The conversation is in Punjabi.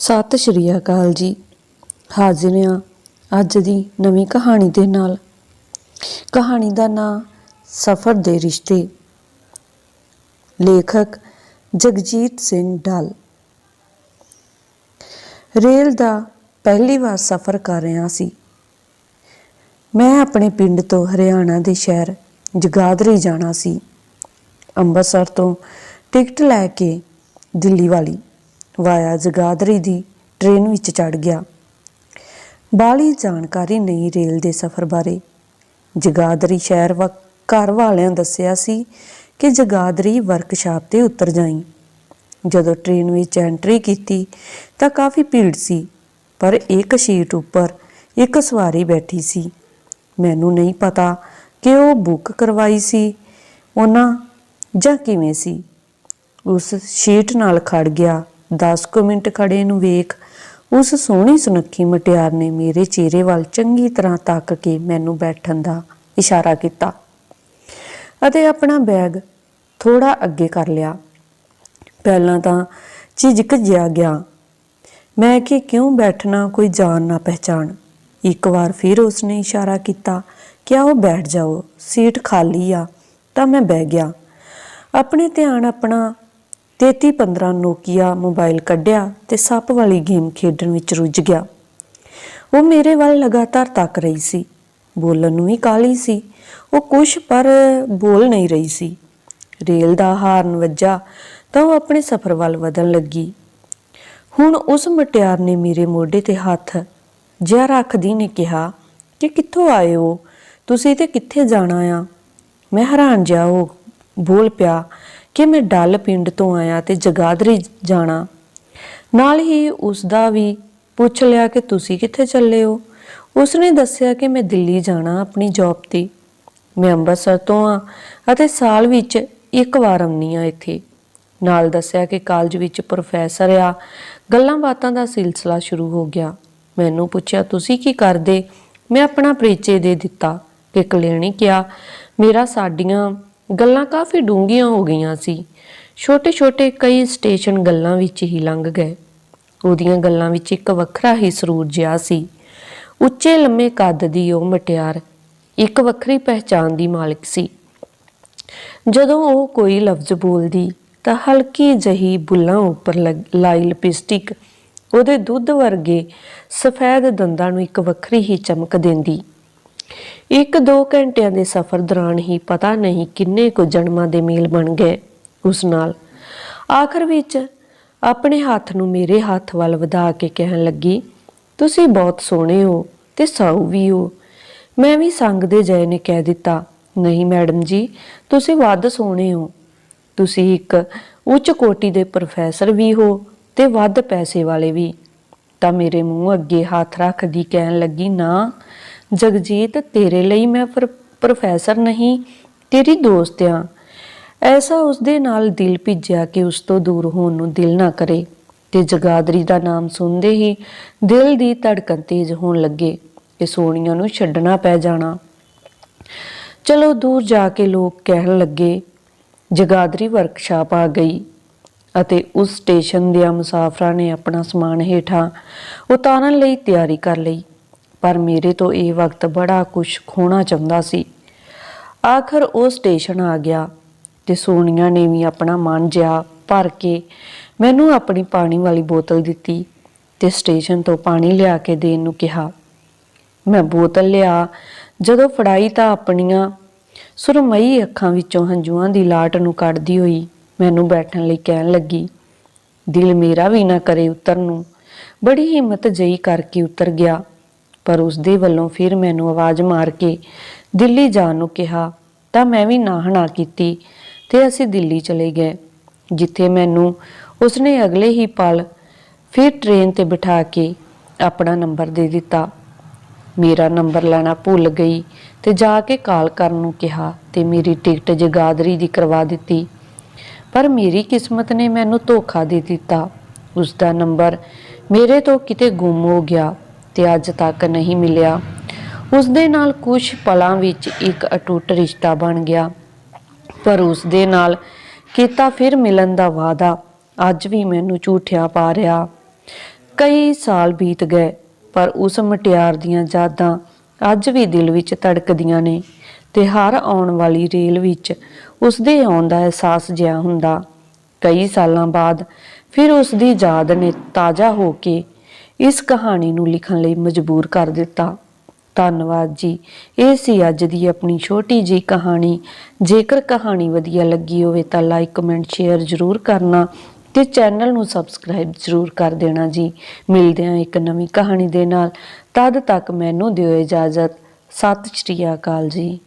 ਸਤਿ ਸ਼੍ਰੀ ਅਕਾਲ ਜੀ। ਹਾਜ਼ਰ ਹਾਂ ਅੱਜ ਦੀ ਨਵੀਂ ਕਹਾਣੀ ਦੇ ਨਾਲ। ਕਹਾਣੀ ਦਾ ਨਾਂ ਸਫ਼ਰ ਦੇ ਰਿਸ਼ਤੇ। ਲੇਖਕ ਜਗਜੀਤ ਸਿੰਘ ਡੱਲ। ਰੇਲ ਦਾ ਪਹਿਲੀ ਵਾਰ ਸਫ਼ਰ ਕਰ ਰਿਹਾ ਸੀ। ਮੈਂ ਆਪਣੇ ਪਿੰਡ ਤੋਂ ਹਰਿਆਣਾ ਦੇ ਸ਼ਹਿਰ ਜਗਾਦਰੀ ਜਾਣਾ ਸੀ। ਅੰਮ੍ਰਿਤਸਰ ਤੋਂ ਟਿਕਟ ਲੈ ਕੇ ਦਿੱਲੀ ਵਾਲੀ। ਵਾਇਆ ਜਗਾਦਰੀ ਦੀ ਟ੍ਰੇਨ ਵਿੱਚ ਚੜ ਗਿਆ। ਬਾਲੀ ਜਾਣਕਾਰੀ ਨਹੀਂ ਰੇਲ ਦੇ ਸਫ਼ਰ ਬਾਰੇ। ਜਗਾਦਰੀ ਸ਼ਹਿਰ ਵਾ, ਘਰ ਵਾਲਿਆਂ ਦੱਸਿਆ ਸੀ ਕਿ ਜਗਾਦਰੀ ਵਰਕਸ਼ਾਪ ਤੇ ਉਤਰ ਜਾਈ। ਜਦੋਂ ਟ੍ਰੇਨ ਵਿੱਚ ਐਂਟਰੀ ਕੀਤੀ ਤਾਂ ਕਾਫੀ ਭੀੜ ਸੀ, ਪਰ ਇੱਕ ਸੀਟ ਉੱਪਰ ਇੱਕ ਸਵਾਰੀ ਬੈਠੀ ਸੀ। ਮੈਨੂੰ ਨਹੀਂ ਪਤਾ ਕਿ ਉਹ ਬੁੱਕ ਕਰਵਾਈ ਸੀ, ਉਹਨਾਂ ਜਾਂ ਕਿਵੇਂ ਸੀ। ਉਸ ਸ਼ੀਟ ਨਾਲ ਖੜ ਗਿਆ। 10 ਕੁ ਮਿੰਟ ਖੜੇ ਨੂੰ ਵੇਖ, ਉਸ ਸੋਹਣੀ ਸੁਨੱਖੀ ਮਟਿਆਰ ਨੇ ਮੇਰੇ ਚਿਹਰੇ ਵੱਲ ਚੰਗੀ ਤਰ੍ਹਾਂ ਤੱਕ ਕੇ ਮੈਨੂੰ ਬੈਠਣ ਦਾ ਇਸ਼ਾਰਾ ਕੀਤਾ ਅਤੇ ਆਪਣਾ ਬੈਗ ਥੋੜਾ ਅੱਗੇ ਕਰ ਲਿਆ। ਪਹਿਲਾਂ ਤਾਂ ਝਿਜਕ ਜਿਆ ਗਿਆ। ਮੈਂ ਕਿ ਕਿਉਂ ਬੈਠਣਾ? ਕੋਈ ਜਾਣ ਨਾ ਪਹਿਚਾਣ। ਇੱਕ ਵਾਰ ਫਿਰ ਉਸਨੇ ਇਸ਼ਾਰਾ ਕੀਤਾ ਕਿ ਆਓ ਬੈਠ ਜਾਓ? ਸੀਟ ਖਾਲੀ ਆ, ਤਾਂ ਮੈਂ ਬਹਿ ਗਿਆ। ਆਪਣੇ ਧਿਆਨ ਆਪਣਾ 3315 ਨੋਕੀਆ ਮੋਬਾਈਲ ਕੱਢਿਆ ਤੇ ਸੱਪ ਵਾਲੀ ਗੇਮ ਖੇਡਣ ਵਿੱਚ ਰੁੱਝ ਗਿਆ। ਉਹ ਮੇਰੇ ਵੱਲ ਲਗਾਤਾਰ ਤੱਕ ਰਹੀ ਸੀ। ਬੋਲਣ ਨੂੰ ਵੀ ਕਾਲੀ ਸੀ। ਉਹ ਕੁਛ ਪਰ ਬੋਲ ਨਹੀਂ ਰਹੀ ਸੀ। ਰੇਲ ਦਾ ਹਾਰਨ ਵੱਜਾ ਤਾਂ ਉਹ ਆਪਣੇ ਸਫ਼ਰ ਵੱਲ ਵਧਣ ਲੱਗੀ। ਹੁਣ ਉਸ ਮਟਿਆਰ ਨੇ ਮੇਰੇ ਮੋਢੇ ਤੇ ਹੱਥ ਜਿਹਾ ਰੱਖਦੀ ਨੇ ਕਿਹਾ ਕਿ ਕਿੱਥੋਂ ਆਏ ਹੋ? ਤੁਸੀਂ ਤੇ ਕਿੱਥੇ ਜਾਣਾ ਆ? ਮੈਂ ਹੈਰਾਨ ਜਿਹਾ ਹੋ ਬੋਲ ਪਿਆ। ਕਿ ਮੈਂ ਡੱਲ ਪਿੰਡ ਤੋਂ ਆਇਆ ਤੇ ਜਗਾਦਰੀ ਜਾਣਾ। ਨਾਲ ਹੀ ਉਸ ਦਾ ਵੀ ਪੁੱਛ ਲਿਆ ਕਿ ਤੁਸੀਂ ਕਿੱਥੇ ਚੱਲੇ ਹੋ? ਉਸਨੇ ਦੱਸਿਆ ਕਿ ਮੈਂ ਦਿੱਲੀ ਜਾਣਾ ਆਪਣੀ ਜੌਬ ਤੇ। ਮੈਂ ਅੰਮ੍ਰਿਤਸਰ ਤੋਂ ਆ ਅਤੇ ਸਾਲ ਵਿੱਚ ਇੱਕ ਵਾਰ ਆਉਂਦੀ ਆ ਇੱਥੇ। ਨਾਲ ਦੱਸਿਆ ਕਿ ਕਾਲਜ ਵਿੱਚ ਪ੍ਰੋਫੈਸਰ ਆ। ਗੱਲਾਂ ਬਾਤਾਂ ਦਾ ਸਿਲਸਿਲਾ ਸ਼ੁਰੂ ਹੋ ਗਿਆ। ਮੈਨੂੰ ਪੁੱਛਿਆ, ਤੁਸੀਂ ਕੀ ਕਰਦੇ? ਮੈਂ ਆਪਣਾ ਪਰਿਚੈ ਦੇ ਦਿੱਤਾ। ਕਿ ਕਲਿਆਣੀ ਕਿਹਾ, ਮੇਰਾ ਸਾਡੀਆਂ ਗੱਲਾਂ ਕਾਫੀ ਡੂੰਘੀਆਂ ਹੋ ਗਈਆਂ ਸੀ। ਛੋਟੇ-ਛੋਟੇ ਕਈ ਸਟੇਸ਼ਨ ਗੱਲਾਂ ਵਿੱਚ ਹੀ ਲੰਘ ਗਏ। ਉਹਦੀਆਂ ਗੱਲਾਂ ਵਿੱਚ ਇੱਕ ਵੱਖਰਾ ਹੀ ਸਰੂਰ ਜਿਹਾ ਸੀ। ਉੱਚੇ ਲੰਮੇ ਕੱਦ ਦੀ ਉਹ ਮਟਿਆਰ, ਇੱਕ ਵੱਖਰੀ ਪਹਿਚਾਨ ਦੀ ਮਾਲਕ ਸੀ। ਜਦੋਂ ਉਹ ਕੋਈ ਲਫ਼ਜ਼ ਬੋਲਦੀ, ਤਾਂ ਹਲਕੀ ਜਹੀ ਬੁੱਲਾਂ ਉੱਪਰ ਲੱਗ- ਲਾਈ ਲਿਪਸਟਿਕ ਉਹਦੇ ਦੁੱਧ ਵਰਗੇ ਸਫੈਦ ਦੰਦਾਂ ਨੂੰ ਇੱਕ ਵੱਖਰੀ ਹੀ ਚਮਕ ਦਿੰਦੀ। ਇੱਕ ਦੋ ਘੰਟਿਆਂ ਦੇ ਸਫ਼ਰ ਦੌਰਾਨ ਹੀ ਪਤਾ ਨਹੀਂ ਕਿੰਨੇ ਕੁ ਜਨਮਾਂ ਦੇ ਮੇਲ ਬਣ ਗਏ ਉਸ ਨਾਲ। ਆਖਰ ਵਿੱਚ ਆਪਣੇ ਹੱਥ ਨੂੰ ਮੇਰੇ ਹੱਥ ਵੱਲ ਵਧਾ ਕੇ ਕਹਿਣ ਲੱਗੀ, ਤੁਸੀਂ ਬਹੁਤ ਸੋਹਣੇ ਹੋ ਤੇ ਸਾਊ ਵੀ ਹੋ। ਮੈਂ ਵੀ ਸੰਗ ਦੇ ਜੈ ਨੇ ਕਹਿ ਦਿੱਤਾ, ਨਹੀਂ ਮੈਡਮ ਜੀ, ਤੁਸੀਂ ਵੱਧ ਸੋਹਣੇ ਹੋ। ਤੁਸੀਂ ਇੱਕ ਉੱਚ ਕੋਟੀ ਦੇ ਪ੍ਰੋਫੈਸਰ ਵੀ ਹੋ ਤੇ ਵੱਧ ਪੈਸੇ ਵਾਲੇ ਵੀ। ਤਾਂ ਮੇਰੇ ਮੂੰਹ ਅੱਗੇ ਹੱਥ ਰੱਖਦੀ ਕਹਿਣ ਲੱਗੀ, ਨਾ ਜਗਜੀਤ, ਤੇਰੇ ਲਈ ਮੈਂ ਫਿਰ ਪ੍ਰੋਫੈਸਰ ਨਹੀਂ, ਤੇਰੀ ਦੋਸਤ ਆ। ਐਸਾ ਉਸਦੇ ਨਾਲ ਦਿਲ ਭਿੱਜਿਆ ਕਿ ਉਸ ਤੋਂ ਦੂਰ ਹੋਣ ਨੂੰ ਦਿਲ ਨਾ ਕਰੇ ਤੇ ਜਗਾਦਰੀ ਦਾ ਨਾਮ ਸੁਣਦੇ ਹੀ ਦਿਲ ਦੀ ਧੜਕਨ ਤੇਜ਼ ਹੋਣ ਲੱਗੇ ਕਿ ਸੋਨੀਆ ਨੂੰ ਛੱਡਣਾ ਪੈ ਜਾਣਾ। ਚਲੋ ਦੂਰ ਜਾ ਕੇ ਲੋਕ ਕਹਿਣ ਲੱਗੇ, ਜਗਾਦਰੀ ਵਰਕਸ਼ਾਪ ਆ ਗਈ ਅਤੇ ਉਸ ਸਟੇਸ਼ਨ ਦੇ ਮੁਸਾਫਰਾਂ ਨੇ ਆਪਣਾ ਸਮਾਨ ਹੇਠਾਂ ਉਤਾਰਨ ਲਈ ਤਿਆਰੀ ਕਰ ਲਈ। ਪਰ ਮੇਰੇ ਤੋਂ ਇਹ ਵਕਤ ਬੜਾ ਕੁਝ ਖੋਣਾ ਚਾਹੁੰਦਾ ਸੀ। ਆਖਰ ਉਹ ਸਟੇਸ਼ਨ ਆ ਗਿਆ ਤੇ ਸੋਨੀਆ ਨੇ ਵੀ ਆਪਣਾ ਮਨ ਜਿਹਾ ਭਰ ਕੇ ਮੈਨੂੰ ਆਪਣੀ ਪਾਣੀ ਵਾਲੀ ਬੋਤਲ ਦਿੱਤੀ ਤੇ ਸਟੇਸ਼ਨ ਤੋਂ ਪਾਣੀ ਲਿਆ ਕੇ ਦੇਣ ਨੂੰ ਕਿਹਾ। ਮੈਂ ਬੋਤਲ ਲਿਆ, ਜਦੋਂ ਫੜਾਈ ਤਾਂ ਆਪਣੀਆਂ ਸੁਰਮਈ ਅੱਖਾਂ ਵਿੱਚੋਂ ਹੰਝੂਆਂ ਦੀ ਲਾਟ ਨੂੰ ਕੱਢਦੀ ਹੋਈ ਮੈਨੂੰ ਬੈਠਣ ਲਈ ਕਹਿਣ ਲੱਗੀ, ਦਿਲ ਮੇਰਾ ਵੀ ਨਾ ਕਰੇ ਉਤਰਨ ਨੂੰ। ਬੜੀ ਹਿੰਮਤ ਜਈ ਕਰਕੇ ਉਤਰ ਗਿਆ। ਪਰ ਉਸ ਦੇ ਵੱਲੋਂ ਫਿਰ ਮੈਨੂੰ ਆਵਾਜ਼ ਮਾਰ ਕੇ ਦਿੱਲੀ ਜਾਣ ਨੂੰ ਕਿਹਾ, ਤਾਂ ਮੈਂ ਵੀ ਨਾ ਹਣਾ ਕੀਤੀ ਤੇ ਅਸੀਂ ਦਿੱਲੀ ਚਲੇ ਗਏ, ਜਿੱਥੇ ਮੈਨੂੰ ਉਸਨੇ ਅਗਲੇ ਹੀ ਪਲ ਫਿਰ ਟ੍ਰੇਨ ਤੇ ਬਿਠਾ ਕੇ ਆਪਣਾ ਨੰਬਰ ਦੇ ਦਿੱਤਾ। ਮੇਰਾ ਨੰਬਰ ਲੈਣਾ ਭੁੱਲ ਗਈ ਤੇ ਜਾ ਕੇ ਕਾਲ ਕਰਨ ਨੂੰ ਕਿਹਾ ਤੇ ਮੇਰੀ ਟਿਕਟ ਜਗਾਦਰੀ ਦੀ ਕਰਵਾ ਦਿੱਤੀ। ਪਰ ਮੇਰੀ ਕਿਸਮਤ ਨੇ ਮੈਨੂੰ ਧੋਖਾ ਦੇ ਦਿੱਤਾ। ਉਸ ਦਾ ਨੰਬਰ ਮੇਰੇ ਤੋਂ ਕਿਤੇ ਗੁੰਮ ਹੋ ਗਿਆ। ਤੇ ਅੱਜ ਤੱਕ ਨਹੀਂ ਮਿਲਿਆ। ਉਸ ਦੇ ਨਾਲ ਕੁਝ ਪਲਾਂ ਵਿੱਚ ਇੱਕ ਅਟੁੱਟ ਰਿਸ਼ਤਾ ਬਣ ਗਿਆ। ਪਰ ਉਸ ਦੇ ਨਾਲ ਕੀਤਾ ਫਿਰ ਮਿਲਣ ਦਾ ਵਾਅਦਾ ਅੱਜ ਵੀ ਮੈਨੂੰ ਝੂਠਿਆ ਪਾ ਰਿਹਾ। ਕਈ ਸਾਲ ਬੀਤ ਗਏ, ਪਰ ਉਸ ਮਟਿਆਰ ਦੀਆਂ ਯਾਦਾਂ ਅੱਜ ਵੀ ਦਿਲ ਵਿੱਚ ਧੜਕਦੀਆਂ ਨੇ ਤੇ ਹਰ ਆਉਣ ਵਾਲੀ ਰੇਲ ਵਿੱਚ ਉਸ ਦੇ ਆਉਣ ਦਾ ਅਹਿਸਾਸ ਜਿਹਾ ਹੁੰਦਾ। ਕਈ ਸਾਲਾਂ ਬਾਅਦ ਫਿਰ ਉਸ ਦੀ ਯਾਦ ਨੇ ਤਾਜ਼ਾ ਹੋ ਕੇ ਇਸ ਕਹਾਣੀ ਨੂੰ ਲਿਖਣ ਲਈ ਮਜਬੂਰ ਕਰ ਦਿੱਤਾ। ਧੰਨਵਾਦ ਜੀ। ਇਹ ਸੀ ਅੱਜ ਦੀ ਆਪਣੀ ਛੋਟੀ ਜੀ ਕਹਾਣੀ। ਜੇਕਰ ਕਹਾਣੀ ਵਧੀਆ ਲੱਗੀ ਹੋਵੇ ਤਾਂ ਲਾਈਕ ਕਮੈਂਟ ਸ਼ੇਅਰ ਜ਼ਰੂਰ ਕਰਨਾ ਤੇ ਚੈਨਲ ਨੂੰ ਸਬਸਕ੍ਰਾਈਬ ਜ਼ਰੂਰ ਕਰ ਦੇਣਾ ਜੀ। ਮਿਲਦੇ ਹਾਂ ਇੱਕ ਨਵੀਂ ਕਹਾਣੀ ਦੇ ਨਾਲ। ਤਦ ਤੱਕ ਮੈਨੂੰ ਦਿਓ ਇਜਾਜ਼ਤ। ਸਤਿ ਸ਼੍ਰੀ ਅਕਾਲ ਜੀ।